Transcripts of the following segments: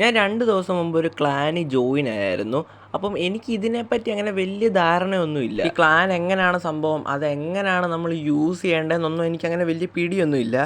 ഞാൻ രണ്ട് ദിവസം മുമ്പ് ഒരു ക്ലാനിൽ ജോയിൻ ആയായിരുന്നു അപ്പം എനിക്ക് ഇതിനെപ്പറ്റി അങ്ങനെ വലിയ ധാരണയൊന്നുമില്ല. ഈ ക്ലാൻ എങ്ങനെയാണ് സംഭവം? അതെങ്ങനെയാണ് നമ്മൾ യൂസ് ചെയ്യേണ്ടതെന്നൊന്നും എനിക്കങ്ങനെ വലിയ പിടിയൊന്നുമില്ല.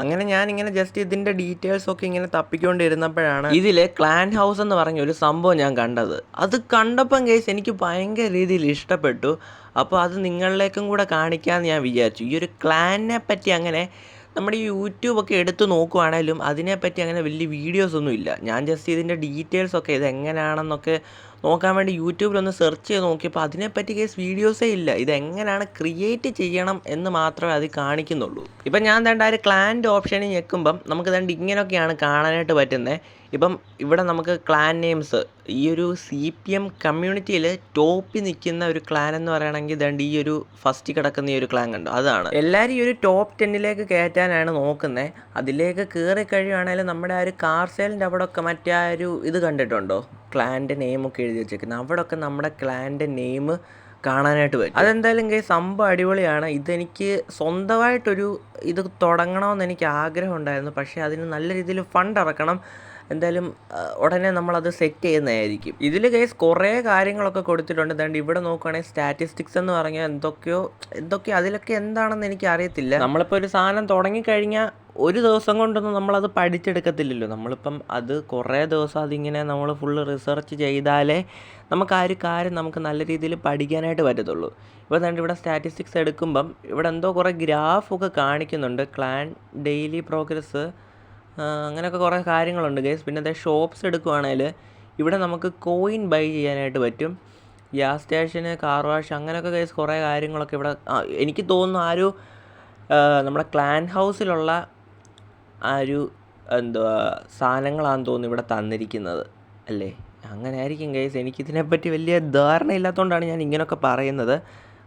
അങ്ങനെ ഞാൻ ഇങ്ങനെ ജസ്റ്റ് ഇതിന്റെ ഡീറ്റെയിൽസ് ഒക്കെ ഇങ്ങനെ തപ്പിക്കൊണ്ടിരുന്നപ്പോഴാണ് ഇതിൽ ക്ലാൻ ഹൗസ് എന്ന് പറഞ്ഞ ഒരു സംഭവം ഞാൻ കണ്ടത്. അത് കണ്ടപ്പം കേസ് എനിക്ക് ഭയങ്കര രീതിയിൽ ഇഷ്ടപ്പെട്ടു. അപ്പോൾ അത് നിങ്ങളിലേക്കും കൂടെ കാണിക്കാമെന്ന് ഞാൻ വിചാരിച്ചു. ഈ ഒരു ക്ലാനിനെ പറ്റി അങ്ങനെ നമ്മുടെ ഈ യൂട്യൂബൊക്കെ എടുത്ത് നോക്കുവാണേലും അതിനെപ്പറ്റി അങ്ങനെ വലിയ വീഡിയോസ് ഒന്നും ഇല്ല. ഞാൻ ജസ്റ്റ് ഇതിന്റെ ഡീറ്റെയിൽസൊക്കെ ഇത് എങ്ങനെയാണെന്നൊക്കെ നോക്കാൻ വേണ്ടി യൂട്യൂബിലൊന്ന് സെർച്ച് ചെയ്ത് നോക്കിയപ്പോൾ അതിനെപ്പറ്റി കേസ് വീഡിയോസേ ഇല്ല. ഇത് എങ്ങനെയാണ് ക്രിയേറ്റ് ചെയ്യണം എന്ന് മാത്രമേ അത് കാണിക്കുന്നുള്ളൂ. ഇപ്പം ഞാൻ തേണ്ട ഒരു ക്ലാൻഡ് ഓപ്ഷനിൽ ഞെക്കുമ്പം നമുക്ക് തേണ്ട ഇങ്ങനെയൊക്കെയാണ് കാണാനായിട്ട് പറ്റുന്നത് ഇപ്പം ഇവിടെ നമുക്ക് ക്ലാൻ നെയിംസ് ഈ ഒരു സി പി എം കമ്മ്യൂണിറ്റിയിൽ ടോപ്പിൽ നിൽക്കുന്ന ഒരു ക്ലാൻ എന്ന് പറയുകയാണെങ്കിൽ ദണ്ട് ഈ ഒരു ഫസ്റ്റ് കിടക്കുന്ന ഈ ഒരു ക്ലാൻ കണ്ടോ? അതാണ്. എല്ലാവരും ഈ ഒരു ടോപ്പ് ടെന്നിലേക്ക് കയറ്റാനാണ് നോക്കുന്നത് അതിലേക്ക് കയറി കഴിയുവാണെങ്കിൽ നമ്മുടെ ആ ഒരു കാർ സെയിലിന്റെ അവിടെ ഒക്കെ മറ്റേ ആ ഒരു ഇത് കണ്ടിട്ടുണ്ടോ? ക്ലാന്റെ നെയിമൊക്കെ എഴുതി വെച്ചേക്കുന്നത് അവിടെ ഒക്കെ നമ്മുടെ ക്ലാന്റെ നെയിം കാണാനായിട്ട് പറ്റും. അതെന്തായാലും കൈ സംഭവം അടിപൊളിയാണ്. ഇതെനിക്ക് സ്വന്തമായിട്ടൊരു ഇത് തുടങ്ങണമെന്ന് എനിക്ക് ആഗ്രഹം ഉണ്ടായിരുന്നു. പക്ഷേ അതിന് നല്ല രീതിയിൽ ഫണ്ട് ഇറക്കണം. എന്തായാലും ഉടനെ നമ്മളത് സെറ്റ് ചെയ്യുന്നതായിരിക്കും. ഇതിൽ കേസ് കുറേ കാര്യങ്ങളൊക്കെ കൊടുത്തിട്ടുണ്ട്. എന്താണ്ട് ഇവിടെ നോക്കുകയാണെങ്കിൽ സ്റ്റാറ്റിസ്റ്റിക്സ് എന്ന് പറഞ്ഞാൽ എന്തൊക്കെയോ എന്തൊക്കെയോ അതിലൊക്കെ എന്താണെന്ന് എനിക്ക് അറിയത്തില്ല. നമ്മളിപ്പോൾ ഒരു സാധനം തുടങ്ങിക്കഴിഞ്ഞാൽ ഒരു ദിവസം കൊണ്ടൊന്നും നമ്മളത് പഠിച്ചെടുക്കത്തില്ലല്ലോ. നമ്മളിപ്പം അത് കുറേ ദിവസം അതിങ്ങനെ നമ്മൾ ഫുള്ള് റിസർച്ച് ചെയ്താലേ നമുക്ക് ആ ഒരു കാര്യം നമുക്ക് നല്ല രീതിയിൽ പഠിക്കാനായിട്ട് പറ്റത്തുള്ളൂ. ഇപ്പോൾ തന്നെ ഇവിടെ സ്റ്റാറ്റിസ്റ്റിക്സ് എടുക്കുമ്പം ഇവിടെ എന്തോ കുറേ ഗ്രാഫൊക്കെ കാണിക്കുന്നുണ്ട്. ക്ലാൻ ഡെയിലി പ്രോഗ്രസ് അങ്ങനെയൊക്കെ കുറേ കാര്യങ്ങളുണ്ട് ഗൈസ് പിന്നെ അതേ ഷോപ്സ് എടുക്കുവാണേൽ ഇവിടെ നമുക്ക് കോയിൻ ബൈ ചെയ്യാനായിട്ട് പറ്റും. ഗ്യാസ് സ്റ്റേഷന് കാർ വാഷ് അങ്ങനെയൊക്കെ ഗൈസ് കുറേ കാര്യങ്ങളൊക്കെ ഇവിടെ എനിക്ക് തോന്നുന്നു ആ ഒരു നമ്മുടെ ക്ലാൻ ഹൗസിലുള്ള ആ ഒരു എന്തുവാ സാധനങ്ങളാണെന്ന് തോന്നുന്നു ഇവിടെ തന്നിരിക്കുന്നത്. അല്ലേ? അങ്ങനെ ആയിരിക്കും ഗൈസ് എനിക്കിതിനെപ്പറ്റി വലിയ ധാരണ ഇല്ലാത്തതുകൊണ്ടാണ് ഞാൻ ഇങ്ങനെയൊക്കെ പറയുന്നത്.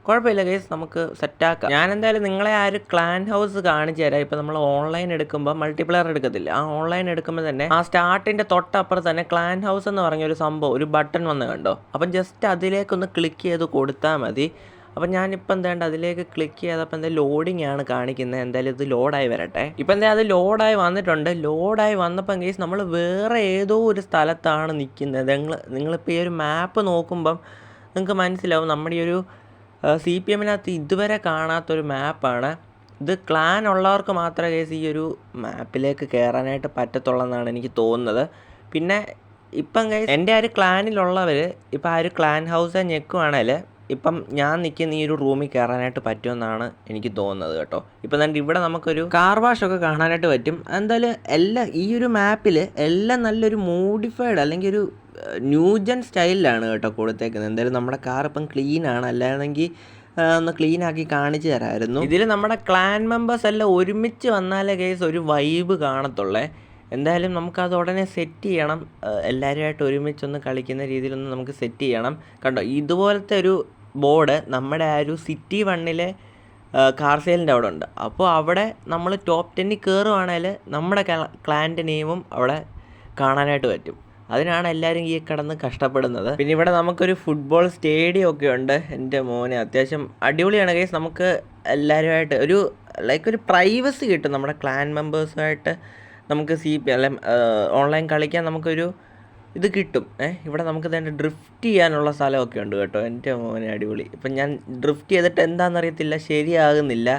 കുഴപ്പമില്ല ഗൈസ് നമുക്ക് സെറ്റാക്കാം ഞാൻ എന്തായാലും നിങ്ങളെ ആ ഒരു ക്ലാൻ ഹൗസ് കാണിച്ചു തരാം. ഇപ്പൊ നമ്മൾ ഓൺലൈൻ എടുക്കുമ്പോൾ മൾട്ടിപ്ലയർ എടുക്കത്തില്ല. ആ ഓൺലൈൻ എടുക്കുമ്പോൾ തന്നെ ആ സ്റ്റാർട്ടിന്റെ തൊട്ടപ്പുറത്ത് തന്നെ ക്ലാൻ ഹൗസ് എന്ന് പറഞ്ഞ ഒരു സംഭവം ഒരു ബട്ടൺ വന്ന് കണ്ടോ? അപ്പം ജസ്റ്റ് അതിലേക്കൊന്ന് ക്ലിക്ക് ചെയ്ത് കൊടുത്താൽ മതി. അപ്പം ഞാനിപ്പോൾ എന്താണ്ട് അതിലേക്ക് ക്ലിക്ക് ചെയ്തപ്പോൾ എന്താ ലോഡിംഗ് ആണ് കാണിക്കുന്നത്. എന്തായാലും ഇത് ലോഡായി വരട്ടെ. ഇപ്പം എന്താ അത് ലോഡായി വന്നിട്ടുണ്ട്. ലോഡായി വന്നപ്പം കേസ് നമ്മൾ വേറെ ഏതോ ഒരു സ്ഥലത്താണ് നിൽക്കുന്നത് നിങ്ങൾ നിങ്ങളിപ്പോൾ ഈ ഒരു മാപ്പ് നോക്കുമ്പം നിങ്ങൾക്ക് മനസ്സിലാവും. നമ്മുടെ ഈ ഒരു സി പി എമ്മിനകത്ത് ഇതുവരെ കാണാത്തൊരു മാപ്പാണ്. ഇത് ക്ലാൻ ഉള്ളവർക്ക് മാത്രമേ കേസ് ഈ ഒരു മാപ്പിലേക്ക് കയറാനായിട്ട് പറ്റത്തുള്ളെന്നാണ് എനിക്ക് തോന്നുന്നത്. പിന്നെ ഇപ്പം കേസ് എന്റെ ആ ഒരു ക്ലാനിലുള്ളവർ ഇപ്പം ആ ഒരു ക്ലാൻ ഹൗസ് ഞെക്കുവാണേൽ ഇപ്പം ഞാൻ നിൽക്കുന്ന ഈ ഒരു റൂമിൽ കയറാനായിട്ട് പറ്റുമെന്നാണ് എനിക്ക് തോന്നുന്നത് കേട്ടോ. ഇപ്പം തന്നെ ഇവിടെ നമുക്കൊരു കാർ വാഷ് ഒക്കെ കാണാനായിട്ട് പറ്റും. എന്തായാലും എല്ലാ ഈ ഒരു മാപ്പിൽ എല്ലാം നല്ലൊരു മോഡിഫൈഡ് അല്ലെങ്കിൽ ഒരു ന്യൂജൻ സ്റ്റൈലിലാണ് കേട്ടോ കൊടുത്തേക്കുന്നത്. എന്തായാലും നമ്മുടെ കാർ ഇപ്പം ആണ്. അല്ലായിരുന്നെങ്കിൽ ഒന്ന് ക്ലീൻ ആക്കി കാണിച്ചു തരാമായിരുന്നു. ഇതിൽ നമ്മുടെ ക്ലാൻ മെമ്പേഴ്സ് എല്ലാം ഒരുമിച്ച് വന്നാലേ കേസ് ഒരു വൈബ് കാണത്തുള്ളേ. എന്തായാലും നമുക്കത് ഉടനെ സെറ്റ് ചെയ്യണം. എല്ലാവരുമായിട്ട് ഒരുമിച്ചൊന്ന് കളിക്കുന്ന രീതിയിലൊന്ന് നമുക്ക് സെറ്റ് ചെയ്യണം. കണ്ടോ ഇതുപോലത്തെ ഒരു ബോർഡ് നമ്മുടെ ആ ഒരു സിറ്റി വണ്ണിലെ കാർ സെയിലിന്റെ അവിടെ ഉണ്ട്. അപ്പോൾ അവിടെ നമ്മൾ ടോപ്പ് ടെന്നിൽ കയറുവാണെങ്കിൽ നമ്മുടെ ക്ലാന്റെ നെയിമും അവിടെ കാണാനായിട്ട് പറ്റും. അതിനാണ് എല്ലാവരും ഈ കിടന്ന് കഷ്ടപ്പെടുന്നത്. പിന്നെ ഇവിടെ നമുക്കൊരു ഫുട്ബോൾ സ്റ്റേഡിയം ഒക്കെ ഉണ്ട്. എന്റെ മോനെ അത്യാവശ്യം അടിപൊളിയാണ് കേസ് നമുക്ക് എല്ലാവരുമായിട്ട് ഒരു ലൈക്ക് ഒരു പ്രൈവസി കിട്ടും. നമ്മുടെ ക്ലാൻ മെമ്പേഴ്സുമായിട്ട് നമുക്ക് സി പി അല്ലെ ഓൺലൈൻ കളിക്കാൻ നമുക്കൊരു ഇത് കിട്ടും. ഏഹ് ഇവിടെ നമുക്ക് തന്നെ ഡ്രിഫ്റ്റ് ചെയ്യാനുള്ള സ്ഥലമൊക്കെ ഉണ്ട് കേട്ടോ. എന്റെ മോനെ അടിപൊളി. ഇപ്പം ഞാൻ ഡ്രിഫ്റ്റ് ചെയ്തിട്ട് എന്താണെന്നറിയത്തില്ല. ശരിയാകുന്നില്ല.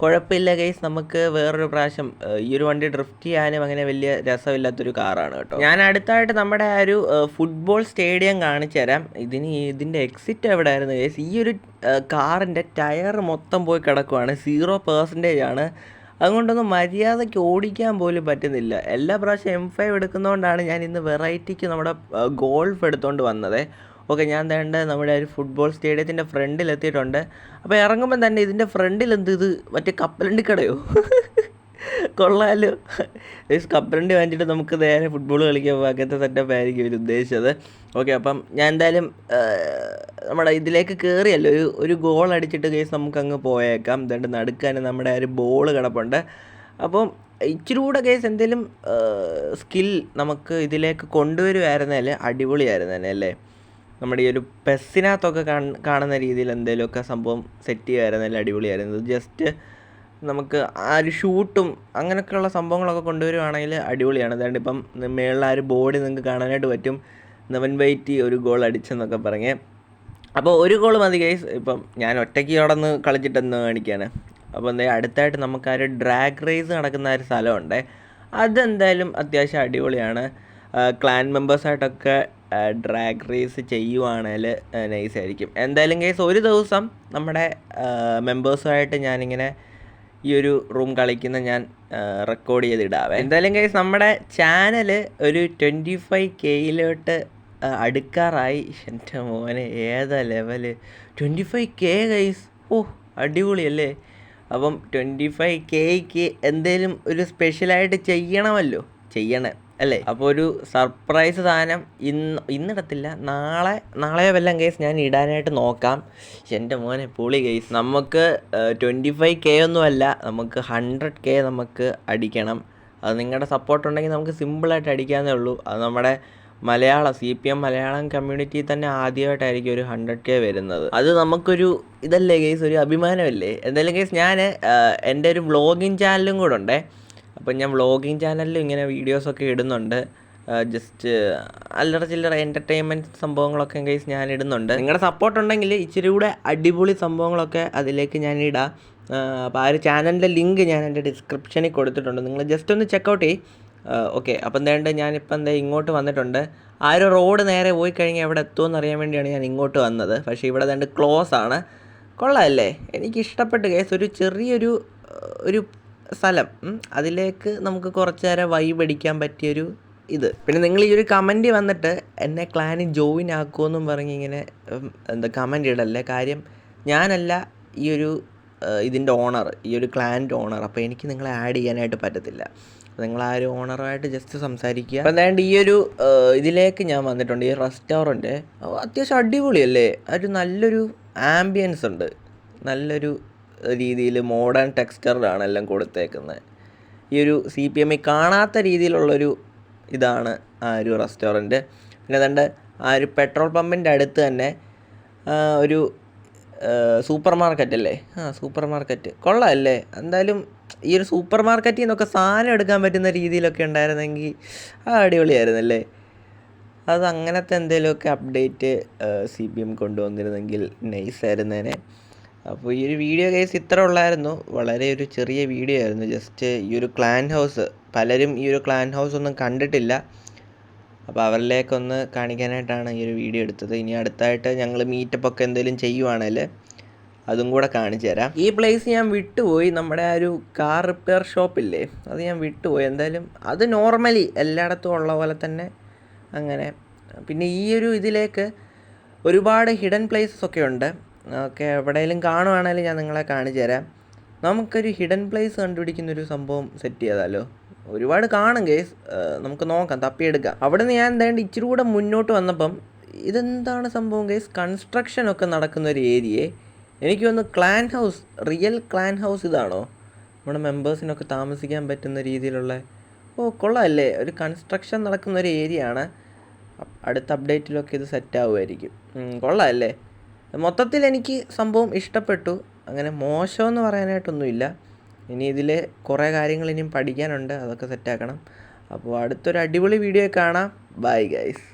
കുഴപ്പമില്ല ഗൈസ് നമുക്ക് വേറൊരു പ്രാവശ്യം ഈ ഒരു വണ്ടി ഡ്രിഫ്റ്റ് ചെയ്യാനും അങ്ങനെ വലിയ രസമില്ലാത്തൊരു കാറാണ് കേട്ടോ. ഞാൻ അടുത്തായിട്ട് നമ്മുടെ ആ ഒരു ഫുട്ബോൾ സ്റ്റേഡിയം കാണിച്ചു തരാം. ഇതിന് ഇതിന്റെ എക്സിറ്റ് എവിടെ ആയിരുന്നു ഗൈസ് ഈ ഒരു കാറിന്റെ ടയർ മൊത്തം പോയി കിടക്കുവാണ്. സീറോ പേഴ്സന്റേജ് ആണ്. അതുകൊണ്ടൊന്നും മര്യാദയ്ക്ക് ഓടിക്കാൻ പോലും പറ്റുന്നില്ല. എല്ലാ പ്രാവശ്യം എം ഫൈവ് എടുക്കുന്നതുകൊണ്ടാണ് ഞാൻ ഇന്ന് വെറൈറ്റിക്ക് നമ്മുടെ ഗോൾഫ് എടുത്തുകൊണ്ട് വന്നത്. ഓക്കെ ഞാൻ വേണ്ട നമ്മുടെ ഒരു ഫുട്ബോൾ സ്റ്റേഡിയത്തിന്റെ ഫ്രണ്ടിൽ എത്തിയിട്ടുണ്ട്. അപ്പോൾ ഇറങ്ങുമ്പോൾ തന്നെ ഇതിന്റെ ഫ്രണ്ടിൽ എന്ത് ഇത് മറ്റേ കപ്പലണ്ടി കടയോ? കൊള്ളാലോ. കപ്പലണ്ടി വാങ്ങിച്ചിട്ട് നമുക്ക് നേരെ ഫുട്ബോൾ കളിക്കാൻ അങ്ങനത്തെ സെറ്റപ്പ് ആയിരിക്കും ഇവർ ഉദ്ദേശിച്ചത്. ഓക്കെ അപ്പം ഞാൻ എന്തായാലും നമ്മുടെ ഇതിലേക്ക് കയറിയല്ലോ ഒരു ഒരു ഗോൾ അടിച്ചിട്ട് കേസ് നമുക്ക് അങ്ങ് പോയേക്കാം. എന്നിട്ട് നടുക്കാൻ നമ്മുടെ ഒരു ബോൾ കിടപ്പുണ്ട്. അപ്പം ഇച്ചിരി കൂടെ കേസ് എന്തെങ്കിലും സ്കിൽ നമുക്ക് ഇതിലേക്ക് കൊണ്ടുവരുമായിരുന്നല്ലേ അടിപൊളിയായിരുന്നേ അല്ലേ? നമ്മുടെ ഈ ഒരു പെസ്സിനകത്തൊക്കെ കാണുന്ന രീതിയിൽ എന്തെങ്കിലുമൊക്കെ സംഭവം സെറ്റ് ചെയ്യുമായിരുന്നേൽ അടിപൊളിയായിരുന്നു. ജസ്റ്റ് നമുക്ക് ആ ഒരു ഷൂട്ടും അങ്ങനെയൊക്കെയുള്ള സംഭവങ്ങളൊക്കെ കൊണ്ടുവരുവാണെങ്കിൽ അടിപൊളിയാണ്. അതുകൊണ്ട് ഇപ്പം മേളിൽ ആ ഒരു ബോഡി നിങ്ങൾക്ക് കാണാനായിട്ട് പറ്റും. നവൻ വൈറ്റി ഒരു ഗോൾ അടിച്ചെന്നൊക്കെ പറഞ്ഞ്. അപ്പോൾ ഒരു ഗോൾ മതി ഗൈസ് ഇപ്പം ഞാൻ ഒറ്റയ്ക്ക് അവിടെ നിന്ന് കളിച്ചിട്ടെന്ന് കാണിക്കുകയാണ് അപ്പോൾ എന്താ അടുത്തായിട്ട് നമുക്ക് ആ ഒരു ഡ്രാഗ് റേസ് നടക്കുന്ന ഒരു സ്ഥലമുണ്ട്. അതെന്തായാലും അത്യാവശ്യം അടിപൊളിയാണ്. ക്ലാൻ മെമ്പേഴ്സായിട്ടൊക്കെ ഡ്രാഗ് റേസ് ചെയ്യുവാണെങ്കിൽ നൈസ് ആയിരിക്കും. എന്തായാലും കേസ് ഒരു ദിവസം നമ്മുടെ മെമ്പേഴ്സുമായിട്ട് ഞാനിങ്ങനെ ഈ ഒരു റൂം കളിക്കുന്ന ഞാൻ റെക്കോർഡ് ചെയ്തിടാവേ. എന്തായാലും കേസ് നമ്മുടെ ചാനൽ ഒരു ട്വന്റി ഫൈവ് കെയിലോട്ട് അടുക്കാറായി. എന്റെ മോനെ ഏതാ ലെവൽ ട്വന്റി ഫൈവ് കെ കൈസ് ഓ അടിപൊളിയല്ലേ? അപ്പം ട്വന്റി ഫൈവ് കെയ്ക്ക് എന്തേലും ഒരു സ്പെഷ്യലായിട്ട് ചെയ്യണമല്ലോ? ചെയ്യണം. അല്ലേ? അപ്പോൾ ഒരു സർപ്രൈസ് സാധനം ഇന്ന് ഇന്നിടത്തില്ല. നാളെ നാളെ വല്ലതും കേസ് ഞാൻ ഇടാനായിട്ട് നോക്കാം. എന്റെ മോനെ പൊളി കേസ് നമുക്ക് ട്വന്റി ഫൈവ് കെ ഒന്നുമല്ല നമുക്ക് ഹൺഡ്രഡ് കെ നമുക്ക് അടിക്കണം. അത് നിങ്ങളുടെ സപ്പോർട്ട് ഉണ്ടെങ്കിൽ നമുക്ക് സിമ്പിളായിട്ട് അടിക്കാമെന്നേ ഉള്ളൂ. അത് നമ്മുടെ Malayalam C P M Malayalam community തന്നെ ആദ്യമായിട്ടായിരിക്കും ഒരു ഹൺഡ്രഡ് കെ വരുന്നത്. അത് നമുക്കൊരു ഇതല്ലേ കേസ് ഒരു അഭിമാനമല്ലേ? എന്തായാലും കേസ് ഞാൻ എന്റെ ഒരു വ്ളോഗിങ് ചാനലും കൂടെ ഉണ്ടേ. അപ്പം ഞാൻ വ്ളോഗിങ് ചാനലിലും ഇങ്ങനെ വീഡിയോസൊക്കെ ഇടുന്നുണ്ട്. ജസ്റ്റ് അല്ലറ ചില്ലറ എന്റർടൈൻമെന്റ് സംഭവങ്ങളൊക്കെ കേസ് ഞാൻ ഇടുന്നുണ്ട്. നിങ്ങളുടെ സപ്പോർട്ട് ഉണ്ടെങ്കിൽ ഇച്ചിരി കൂടെ അടിപൊളി സംഭവങ്ങളൊക്കെ അതിലേക്ക് ഞാൻ ഇടാം. അപ്പോൾ ആ ഒരു ചാനലിന്റെ ലിങ്ക് ഞാൻ എന്റെ ഡിസ്ക്രിപ്ഷനിൽ കൊടുത്തിട്ടുണ്ട്. നിങ്ങൾ ജസ്റ്റ് ഒന്ന് ചെക്കൗട്ട് ചെയ് ഓക്കെ അപ്പം എന്താണ്ട് ഞാനിപ്പോൾ എന്താ ഇങ്ങോട്ട് വന്നിട്ടുണ്ട്. ആ ഒരു റോഡ് നേരെ പോയി കഴിഞ്ഞാൽ എവിടെ എത്തുമെന്ന് അറിയാൻ വേണ്ടിയാണ് ഞാൻ ഇങ്ങോട്ട് വന്നത്. പക്ഷേ ഇവിടെ രണ്ട് ക്ലോസ് ആണ്. കൊള്ളാമല്ലേ എനിക്ക് ഇഷ്ടപ്പെട്ട് കേസ് ഒരു ചെറിയൊരു ഒരു സ്ഥലം. അതിലേക്ക് നമുക്ക് കുറച്ച് നേരം വൈബ് അടിക്കാൻ പറ്റിയൊരു ഇത്. പിന്നെ നിങ്ങൾ ഈ ഒരു കമന്റ് വന്നിട്ട് എന്നെ ക്ലാനിൽ ജോയിൻ ആക്കുമെന്നും പറഞ്ഞ് ഇങ്ങനെ എന്താ കമന്റ് ഇടല്ലേ? കാര്യം ഞാനല്ല ഈ ഒരു ഇതിന്റെ ഓണർ ഈ ഒരു ക്ലാന്റെ ഓണർ അപ്പോൾ എനിക്ക് നിങ്ങളെ ആഡ് ചെയ്യാനായിട്ട് പറ്റത്തില്ല. നിങ്ങൾ ആ ഒരു ഓണറുമായിട്ട് ജസ്റ്റ് സംസാരിക്കുക. എന്താണ്ട് ഈ ഒരു ഇതിലേക്ക് ഞാൻ വന്നിട്ടുണ്ട്. ഈ റെസ്റ്റോറന്റ് അത്യാവശ്യം അടിപൊളിയല്ലേ? ഒരു നല്ലൊരു ആംബിയൻസ് ഉണ്ട്. നല്ലൊരു രീതിയിൽ മോഡേൺ ടെക്സ്ചറിലാണ് എല്ലാം കൊടുത്തേക്കുന്നത്. ഈ ഒരു സി പി എമ്മിൽ കാണാത്ത രീതിയിലുള്ളൊരു ഇതാണ് ആ ഒരു റെസ്റ്റോറന്റ് പിന്നെ അതുകൊണ്ട് ആ ഒരു പെട്രോൾ പമ്പിന്റെ അടുത്ത് തന്നെ ഒരു സൂപ്പർ മാർക്കറ്റ് അല്ലേ? ആ സൂപ്പർ മാർക്കറ്റ് കൊള്ളാമല്ലേ എന്തായാലും ഈ ഒരു സൂപ്പർ മാർക്കറ്റിൽ നിന്നൊക്കെ സാധനം എടുക്കാൻ പറ്റുന്ന രീതിയിലൊക്കെ ഉണ്ടായിരുന്നെങ്കിൽ ആ അടിപൊളിയായിരുന്നല്ലേ? അത് അങ്ങനത്തെ എന്തെങ്കിലുമൊക്കെ അപ്ഡേറ്റ് സി പി എം കൊണ്ടുവന്നിരുന്നെങ്കിൽ നൈസായിരുന്നേനെ അപ്പോൾ ഈ ഒരു വീഡിയോ കേസ് ഇത്ര ഉള്ളായിരുന്നു. വളരെ ഒരു ചെറിയ വീഡിയോ ആയിരുന്നു. ജസ്റ്റ് ഈ ഒരു ക്ലാൻ ഹൗസ് പലരും ഈ ഒരു ക്ലാൻ ഹൗസ് ഒന്നും കണ്ടിട്ടില്ല. അപ്പോൾ അവരിലേക്കൊന്ന് കാണിക്കാനായിട്ടാണ് ഈ ഒരു വീഡിയോ എടുത്തത്. ഇനി അടുത്തായിട്ട് ഞങ്ങൾ മീറ്റപ്പ് ഒക്കെ എന്തെങ്കിലും ചെയ്യുവാണെങ്കിൽ അതും കൂടെ കാണിച്ചു തരാം. ഈ പ്ലേസ് ഞാൻ വിട്ടുപോയി. നമ്മുടെ ആ ഒരു കാർ റിപ്പയർ ഷോപ്പില്ലേ അത് ഞാൻ വിട്ടുപോയി. എന്തായാലും അത് നോർമലി എല്ലായിടത്തും ഉള്ള പോലെ തന്നെ അങ്ങനെ. പിന്നെ ഈ ഒരു ഇതിലേക്ക് ഒരുപാട് ഹിഡൻ പ്ലേസസ് ഒക്കെ ഉണ്ട്. ഓക്കെ എവിടെയെങ്കിലും കാണുവാണെങ്കിൽ ഞാൻ നിങ്ങളെ കാണിച്ചു തരാം. നമുക്കൊരു ഹിഡൻ പ്ലേസ് കണ്ടുപിടിക്കുന്ന ഒരു സംഭവം സെറ്റ് ചെയ്താലോ? ഒരുപാട് കാണും കേസ് നമുക്ക് നോക്കാം തപ്പിയെടുക്കാം. അവിടെ നിന്ന് ഞാൻ എന്തായാലും ഇച്ചിരി കൂടെ മുന്നോട്ട് വന്നപ്പം ഇതെന്താണ് സംഭവം കേസ് കൺസ്ട്രക്ഷൻ ഒക്കെ നടക്കുന്ന ഒരു ഏരിയയെ എനിക്ക് തോന്നുന്നു clan house real clan house ഇതാണോ? നമ്മുടെ മെമ്പേഴ്സിനൊക്കെ താമസിക്കാൻ പറ്റുന്ന രീതിയിലുള്ള ഓ കൊള്ളാമല്ലേ ഒരു കൺസ്ട്രക്ഷൻ നടക്കുന്ന ഒരു ഏരിയ ആണ് അടുത്ത അപ്ഡേറ്റിലൊക്കെ ഇത് സെറ്റ് ആവുമായിരിക്കും. കൊള്ളാമല്ലേ മൊത്തത്തിൽ എനിക്ക് സംഭവം ഇഷ്ടപ്പെട്ടു. അങ്ങനെ മോശമെന്ന് പറയാനായിട്ടൊന്നുമില്ല. ഇനി ഇതിൽ കുറേ കാര്യങ്ങൾ ഇനിയും പഠിക്കാനുണ്ട്. അതൊക്കെ സെറ്റാക്കണം അപ്പോൾ അടുത്തൊരു അടിപൊളി വീഡിയോ കാണാം. Bye guys